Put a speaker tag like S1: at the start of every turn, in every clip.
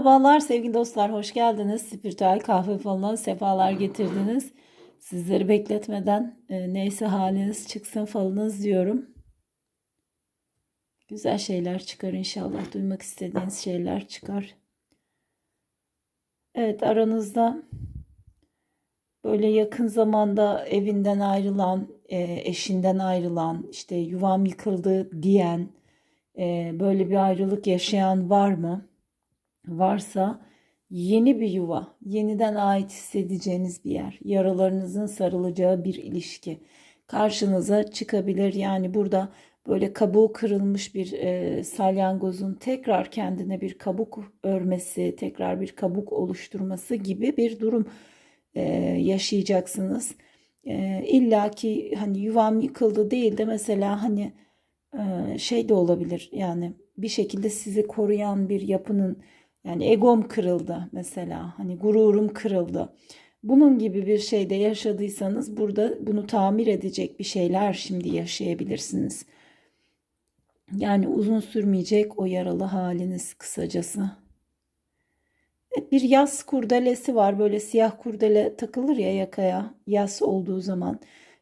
S1: Merhabalar sevgili dostlar, hoş geldiniz. Spiritüel kahve falına sefalar getirdiniz. Sizleri bekletmeden e, neyse haliniz çıksın falınız diyorum. Güzel şeyler çıkar inşallah. Duymak istediğiniz şeyler çıkar. Evet aranızda böyle yakın zamanda evinden ayrılan, e, eşinden ayrılan, işte yuvam yıkıldı diyen, e, böyle bir ayrılık yaşayan var mı? Varsa yeni bir yuva, yeniden ait hissedeceğiniz bir yer, yaralarınızın sarılacağı bir ilişki karşınıza çıkabilir. Yani burada böyle kabuğu kırılmış bir e, salyangozun tekrar kendine bir kabuk örmesi, tekrar bir kabuk oluşturması gibi bir durum e, yaşayacaksınız. E, İlla ki hani yuvam yıkıldı değil de mesela hani e, şey de olabilir yani bir şekilde sizi koruyan bir yapının yani egom kırıldı mesela. Hani gururum kırıldı. Bunun gibi bir şeyde yaşadıysanız burada bunu tamir edecek bir şeyler şimdi yaşayabilirsiniz. Yani uzun sürmeyecek o yaralı haliniz kısacası. Evet, bir yaz kurdelesi var. Böyle siyah kurdele takılır ya yakaya yaz olduğu zaman.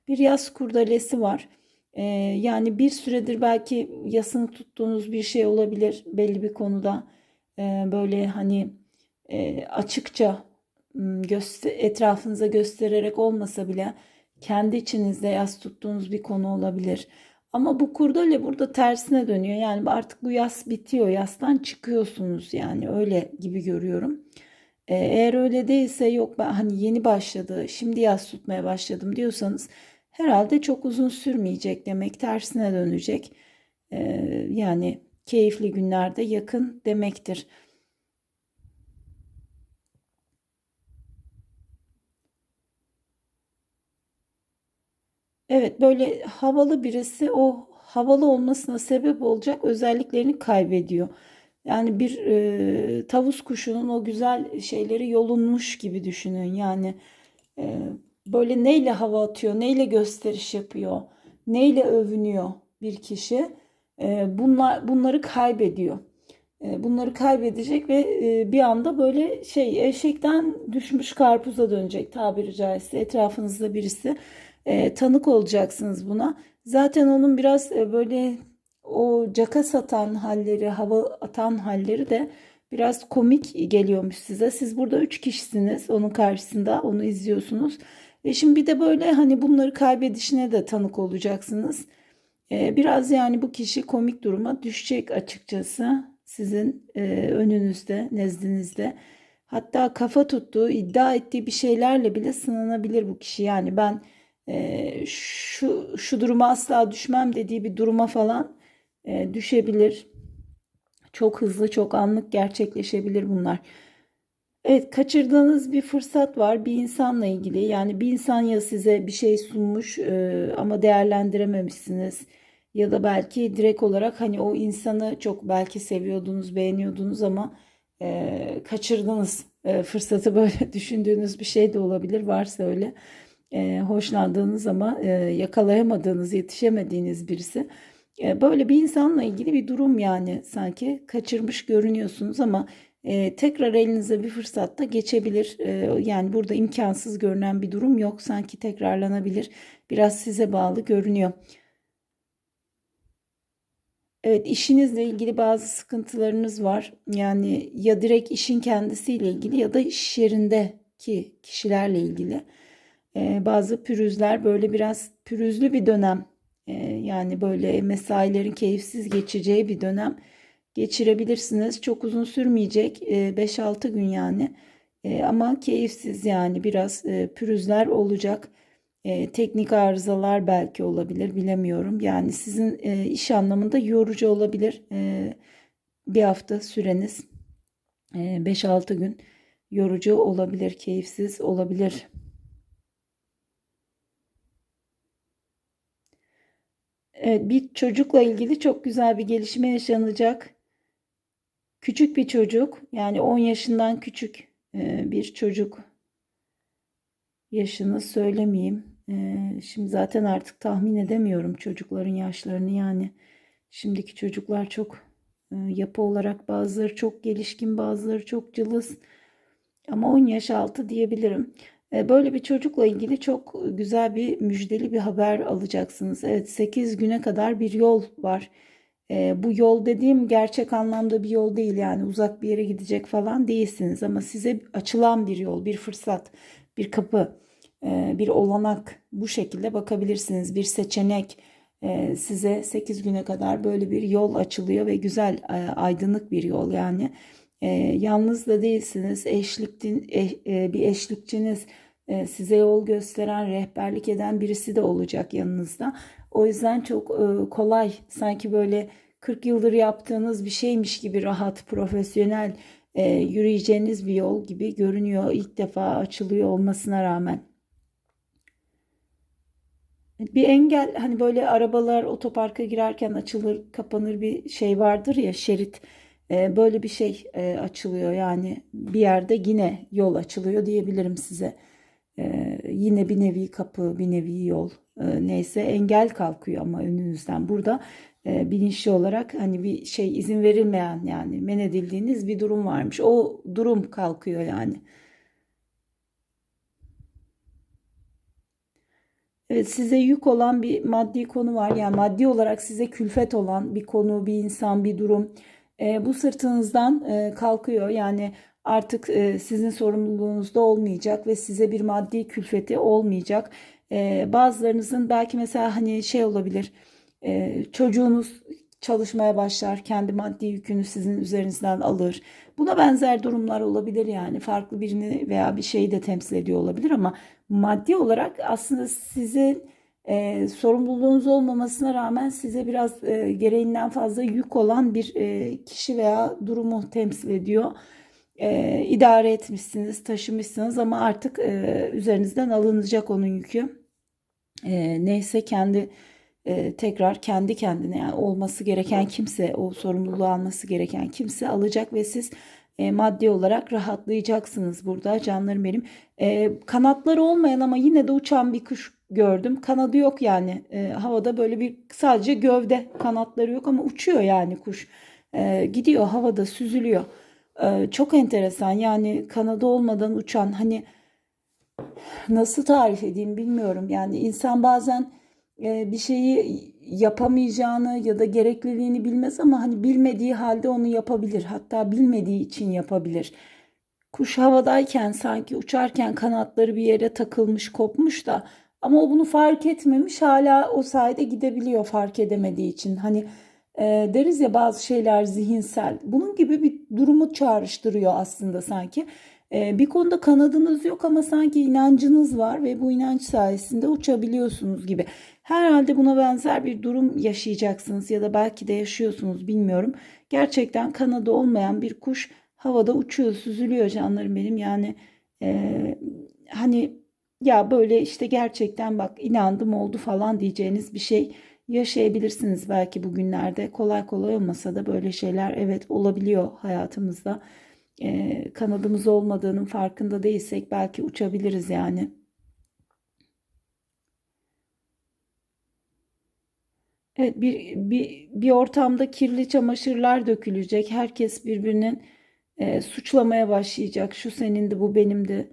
S1: Bir yaz kurdelesi var. Ee, yani bir süredir belki yasını tuttuğunuz bir şey olabilir belli bir konuda e, böyle hani açıkça etrafınıza göstererek olmasa bile kendi içinizde yas tuttuğunuz bir konu olabilir. Ama bu kurdele burada tersine dönüyor. Yani artık bu yas bitiyor. Yastan çıkıyorsunuz yani öyle gibi görüyorum. Eğer öyle değilse yok ben hani yeni başladı, şimdi yas tutmaya başladım diyorsanız herhalde çok uzun sürmeyecek demek, tersine dönecek. Ee, yani keyifli günlerde yakın demektir. Evet böyle havalı birisi o havalı olmasına sebep olacak özelliklerini kaybediyor. Yani bir e, tavus kuşunun o güzel şeyleri yolunmuş gibi düşünün. Yani e, böyle neyle hava atıyor, neyle gösteriş yapıyor, neyle övünüyor bir kişi bunlar bunları kaybediyor. E, bunları kaybedecek ve e, bir anda böyle şey eşekten düşmüş karpuza dönecek tabiri caizse etrafınızda birisi e, tanık olacaksınız buna. Zaten onun biraz e, böyle o caka satan halleri, hava atan halleri de biraz komik geliyormuş size. Siz burada üç kişisiniz onun karşısında onu izliyorsunuz. Ve şimdi bir de böyle hani bunları kaybedişine de tanık olacaksınız. Ee, biraz yani bu kişi komik duruma düşecek açıkçası sizin e, önünüzde, nezdinizde. Hatta kafa tuttuğu, iddia ettiği bir şeylerle bile sınanabilir bu kişi. Yani ben e, şu şu duruma asla düşmem dediği bir duruma falan e, düşebilir. Çok hızlı, çok anlık gerçekleşebilir bunlar. Evet, kaçırdığınız bir fırsat var bir insanla ilgili. Yani bir insan ya size bir şey sunmuş e, ama değerlendirememişsiniz. Ya da belki direkt olarak hani o insanı çok belki seviyordunuz, beğeniyordunuz ama e, kaçırdınız e, fırsatı böyle düşündüğünüz bir şey de olabilir. Varsa öyle e, hoşlandığınız ama e, yakalayamadığınız, yetişemediğiniz birisi. E, böyle bir insanla ilgili bir durum yani sanki kaçırmış görünüyorsunuz ama e, tekrar elinize bir fırsatta geçebilir. E, yani burada imkansız görünen bir durum yok. Sanki tekrarlanabilir. Biraz size bağlı görünüyor. Evet işinizle ilgili bazı sıkıntılarınız var. Yani ya direkt işin kendisiyle ilgili ya da iş yerindeki kişilerle ilgili. Ee, bazı pürüzler böyle biraz pürüzlü bir dönem. Ee, yani böyle mesailerin keyifsiz geçeceği bir dönem geçirebilirsiniz. Çok uzun sürmeyecek. 5-6 gün yani. E, ama keyifsiz yani biraz e, pürüzler olacak. E, teknik arızalar belki olabilir bilemiyorum. Yani sizin e, iş anlamında yorucu olabilir. E, bir hafta süreniz 5-6 e, gün yorucu olabilir, keyifsiz olabilir. Evet, bir çocukla ilgili çok güzel bir gelişme yaşanacak. Küçük bir çocuk yani 10 yaşından küçük e, bir çocuk yaşını söylemeyeyim. E, şimdi zaten artık tahmin edemiyorum çocukların yaşlarını yani. Şimdiki çocuklar çok E, yapı olarak bazıları çok gelişkin, bazıları çok cılız. Ama 10 yaş altı diyebilirim. Böyle bir çocukla ilgili çok güzel bir müjdeli bir haber alacaksınız. Evet 8 güne kadar bir yol var. E, bu yol dediğim gerçek anlamda bir yol değil yani uzak bir yere gidecek falan değilsiniz ama size açılan bir yol, bir fırsat, bir kapı, e, bir olanak bu şekilde bakabilirsiniz. Bir seçenek e, size 8 güne kadar böyle bir yol açılıyor ve güzel e, aydınlık bir yol yani. E, yalnız da değilsiniz. Eşliktin, e- e, bir eşlikçiniz, size yol gösteren, rehberlik eden birisi de olacak yanınızda. O yüzden çok e, kolay, sanki böyle 40 yıldır yaptığınız bir şeymiş gibi rahat, profesyonel e, yürüyeceğiniz bir yol gibi görünüyor. İlk defa açılıyor olmasına rağmen. Bir engel hani böyle arabalar otoparka girerken açılır kapanır bir şey vardır ya şerit böyle bir şey e, açılıyor yani bir yerde yine yol açılıyor diyebilirim size. Ee, yine bir nevi kapı bir nevi yol Ee, neyse engel kalkıyor ama önünüzden burada e, bilinçli olarak hani bir şey izin verilmeyen yani men edildiğiniz bir durum varmış o durum kalkıyor yani. Evet, size yük olan bir maddi konu var. Yani maddi olarak size külfet olan bir konu, bir insan, bir durum. E, bu sırtınızdan e, kalkıyor. Yani artık e, sizin sorumluluğunuzda olmayacak ve size bir maddi külfeti olmayacak. E, bazılarınızın belki mesela hani şey olabilir. e, çocuğunuz çalışmaya başlar, kendi maddi yükünü sizin üzerinizden alır. Buna benzer durumlar olabilir yani. Farklı birini veya bir şeyi de temsil ediyor olabilir ama maddi olarak aslında sizin e, sorumluluğunuz olmamasına rağmen size biraz e, gereğinden fazla yük olan bir e, kişi veya durumu temsil ediyor. E, idare etmişsiniz, taşımışsınız ama artık e, üzerinizden alınacak onun yükü. E, neyse kendi e, tekrar kendi kendine yani olması gereken kimse, o sorumluluğu alması gereken kimse alacak ve siz e, maddi olarak rahatlayacaksınız burada canlarım benim. E, kanatları olmayan ama yine de uçan bir kuş gördüm. Kanadı yok yani. E, havada böyle bir sadece gövde kanatları yok ama uçuyor yani kuş. E, gidiyor havada süzülüyor. E, çok enteresan yani kanadı olmadan uçan hani nasıl tarif edeyim bilmiyorum. Yani insan bazen e, bir şeyi yapamayacağını ya da gerekliliğini bilmez ama hani bilmediği halde onu yapabilir. Hatta bilmediği için yapabilir. Kuş havadayken sanki uçarken kanatları bir yere takılmış, kopmuş da ama o bunu fark etmemiş hala o sayede gidebiliyor fark edemediği için. Hani e, deriz ya bazı şeyler zihinsel. Bunun gibi bir durumu çağrıştırıyor aslında sanki. E, bir konuda kanadınız yok ama sanki inancınız var ve bu inanç sayesinde uçabiliyorsunuz gibi. Herhalde buna benzer bir durum yaşayacaksınız ya da belki de yaşıyorsunuz bilmiyorum. Gerçekten kanadı olmayan bir kuş havada uçuyor, süzülüyor canlarım benim. Yani e, hani ya böyle işte gerçekten bak inandım oldu falan diyeceğiniz bir şey yaşayabilirsiniz belki bugünlerde. Kolay kolay olmasa da böyle şeyler evet olabiliyor hayatımızda. E, kanadımız olmadığının farkında değilsek belki uçabiliriz yani. Evet, bir, bir, bir ortamda kirli çamaşırlar dökülecek. Herkes birbirinin e, suçlamaya başlayacak. Şu senindi, bu benimdi.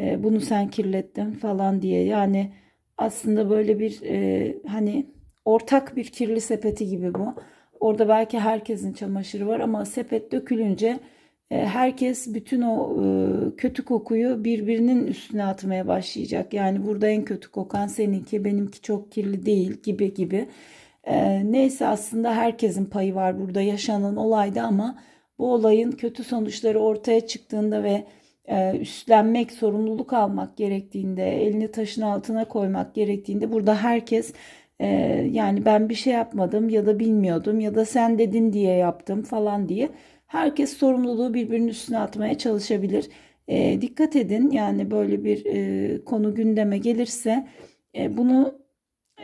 S1: E, bunu sen kirlettin falan diye. Yani aslında böyle bir e, hani ortak bir kirli sepeti gibi bu. Orada belki herkesin çamaşırı var ama sepet dökülünce e, herkes bütün o e, kötü kokuyu birbirinin üstüne atmaya başlayacak. Yani burada en kötü kokan seninki, benimki çok kirli değil gibi gibi. E, neyse aslında herkesin payı var burada yaşanan olayda ama bu olayın kötü sonuçları ortaya çıktığında ve üstlenmek, sorumluluk almak gerektiğinde, elini taşın altına koymak gerektiğinde burada herkes yani ben bir şey yapmadım ya da bilmiyordum ya da sen dedin diye yaptım falan diye Herkes sorumluluğu birbirinin üstüne atmaya çalışabilir. E, dikkat edin yani böyle bir e, konu gündeme gelirse e, bunu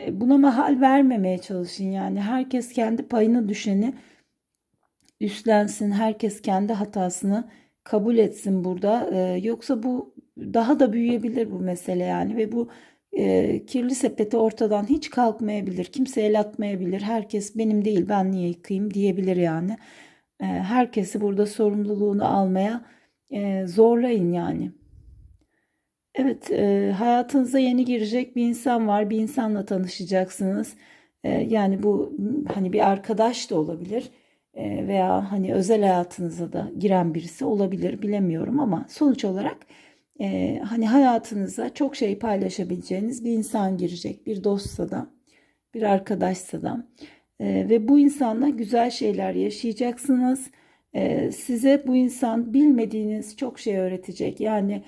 S1: e, buna mahal vermemeye çalışın. Yani herkes kendi payına düşeni üstlensin. Herkes kendi hatasını kabul etsin burada. E, yoksa bu daha da büyüyebilir bu mesele yani ve bu e, kirli sepeti ortadan hiç kalkmayabilir. Kimse el atmayabilir. Herkes benim değil ben niye yıkayayım diyebilir yani. E, herkesi burada sorumluluğunu almaya e, zorlayın yani. Evet, e, hayatınıza yeni girecek bir insan var. Bir insanla tanışacaksınız. E, yani bu hani bir arkadaş da olabilir. E, veya hani özel hayatınıza da giren birisi olabilir bilemiyorum ama sonuç olarak e, hani hayatınıza çok şey paylaşabileceğiniz bir insan girecek. Bir dostsa da, bir arkadaşsa da. E, ve bu insanla güzel şeyler yaşayacaksınız. E, size bu insan bilmediğiniz çok şey öğretecek. Yani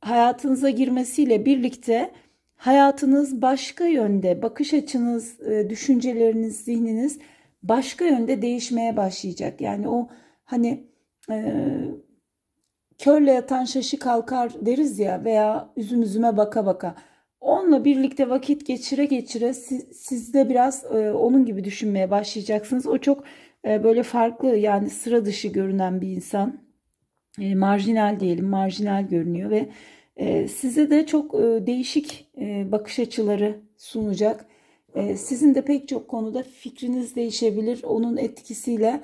S1: hayatınıza girmesiyle birlikte hayatınız başka yönde, bakış açınız, e, düşünceleriniz, zihniniz başka yönde değişmeye başlayacak. Yani o hani e, körle yatan şaşı kalkar deriz ya veya üzüm üzüme baka baka. Onunla birlikte vakit geçire geçire siz, siz de biraz e, onun gibi düşünmeye başlayacaksınız. O çok e, böyle farklı yani sıra dışı görünen bir insan. E, marjinal diyelim, marjinal görünüyor ve e, size de çok e, değişik e, bakış açıları sunacak. E, sizin de pek çok konuda fikriniz değişebilir. Onun etkisiyle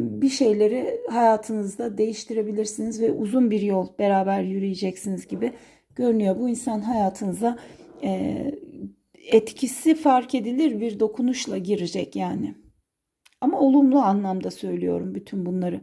S1: bir şeyleri hayatınızda değiştirebilirsiniz ve uzun bir yol beraber yürüyeceksiniz gibi görünüyor. Bu insan hayatınıza e, etkisi fark edilir bir dokunuşla girecek yani. Ama olumlu anlamda söylüyorum bütün bunları.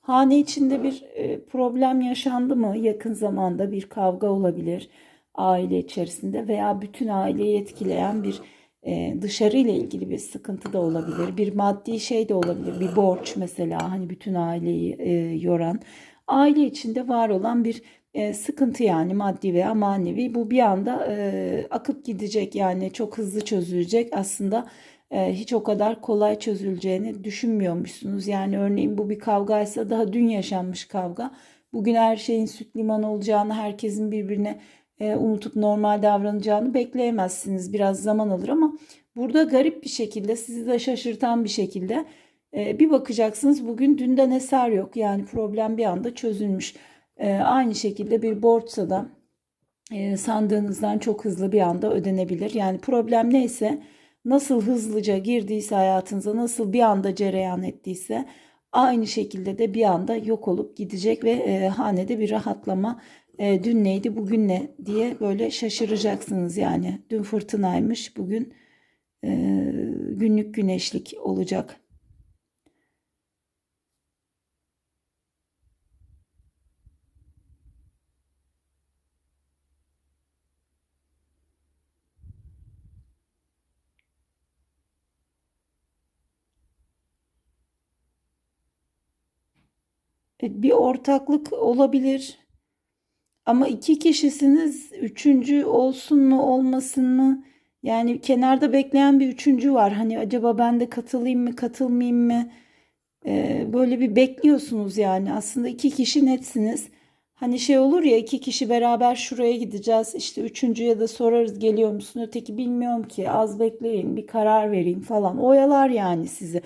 S1: Hane içinde bir e, problem yaşandı mı? Yakın zamanda bir kavga olabilir aile içerisinde veya bütün aileyi etkileyen bir e, dışarı ile ilgili bir sıkıntı da olabilir. Bir maddi şey de olabilir. Bir borç mesela hani bütün aileyi e, yoran. Aile içinde var olan bir e, sıkıntı yani maddi veya manevi. Bu bir anda e, akıp gidecek yani çok hızlı çözülecek. Aslında e, hiç o kadar kolay çözüleceğini düşünmüyormuşsunuz. Yani örneğin bu bir kavgaysa daha dün yaşanmış kavga. Bugün her şeyin süt liman olacağını, herkesin birbirine e, unutup normal davranacağını bekleyemezsiniz. Biraz zaman alır ama burada garip bir şekilde, sizi de şaşırtan bir şekilde e, bir bakacaksınız bugün dünden eser yok. Yani problem bir anda çözülmüş. E, aynı şekilde bir borçsa da sandığınızdan çok hızlı bir anda ödenebilir. Yani problem neyse nasıl hızlıca girdiyse hayatınıza, nasıl bir anda cereyan ettiyse aynı şekilde de bir anda yok olup gidecek ve hanede bir rahatlama. E, dün neydi, bugün ne diye böyle şaşıracaksınız yani. Dün fırtınaymış, bugün e, günlük güneşlik olacak. E, Bir ortaklık olabilir. Ama iki kişisiniz, üçüncü olsun mu olmasın mı? Yani kenarda bekleyen bir üçüncü var. Hani acaba ben de katılayım mı, katılmayayım mı? Ee, böyle bir bekliyorsunuz yani. Aslında iki kişi netsiniz. Hani şey olur ya iki kişi beraber şuraya gideceğiz. İşte üçüncüye de sorarız geliyor musun? Öteki bilmiyorum ki az bekleyin bir karar vereyim falan. Oyalar yani sizi.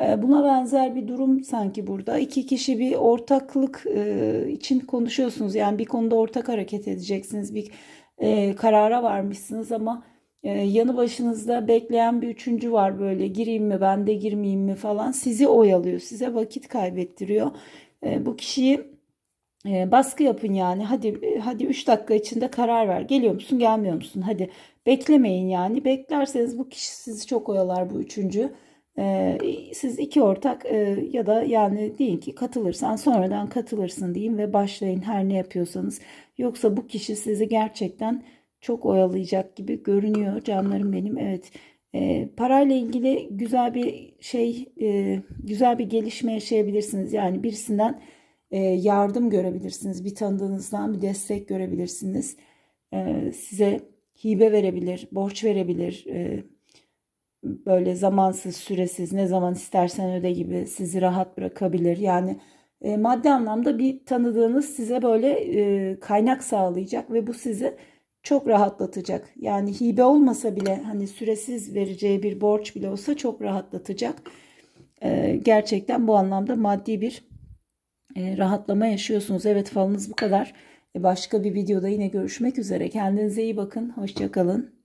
S1: Ee, Buna benzer bir durum sanki burada. İki kişi bir ortaklık e, için konuşuyorsunuz. Yani bir konuda ortak hareket edeceksiniz. Bir e, karara varmışsınız ama e, yanı başınızda bekleyen bir üçüncü var böyle gireyim mi ben de girmeyeyim mi falan. Sizi oyalıyor, size vakit kaybettiriyor. Bu kişiyi baskı yapın yani. Hadi hadi 3 dakika içinde karar ver. Geliyor musun, gelmiyor musun? Hadi beklemeyin yani. Beklerseniz bu kişi sizi çok oyalar bu üçüncü. Ee, siz iki ortak e, ya da yani deyin ki katılırsan sonradan katılırsın deyin ve başlayın her ne yapıyorsanız. Yoksa bu kişi sizi gerçekten çok oyalayacak gibi görünüyor canlarım benim. Evet e, parayla ilgili güzel bir şey e, güzel bir gelişme yaşayabilirsiniz. Yani birisinden e, yardım görebilirsiniz. Bir tanıdığınızdan bir destek görebilirsiniz. E, size hibe verebilir, borç verebilir. E, böyle zamansız, süresiz, ne zaman istersen öde gibi sizi rahat bırakabilir. Yani e, maddi anlamda bir tanıdığınız size böyle e, kaynak sağlayacak ve bu sizi çok rahatlatacak. Yani hibe olmasa bile hani süresiz vereceği bir borç bile olsa çok rahatlatacak. E, gerçekten bu anlamda maddi bir e, rahatlama yaşıyorsunuz. Evet falınız bu kadar. E, başka bir videoda yine görüşmek üzere. Kendinize iyi bakın. Hoşça kalın.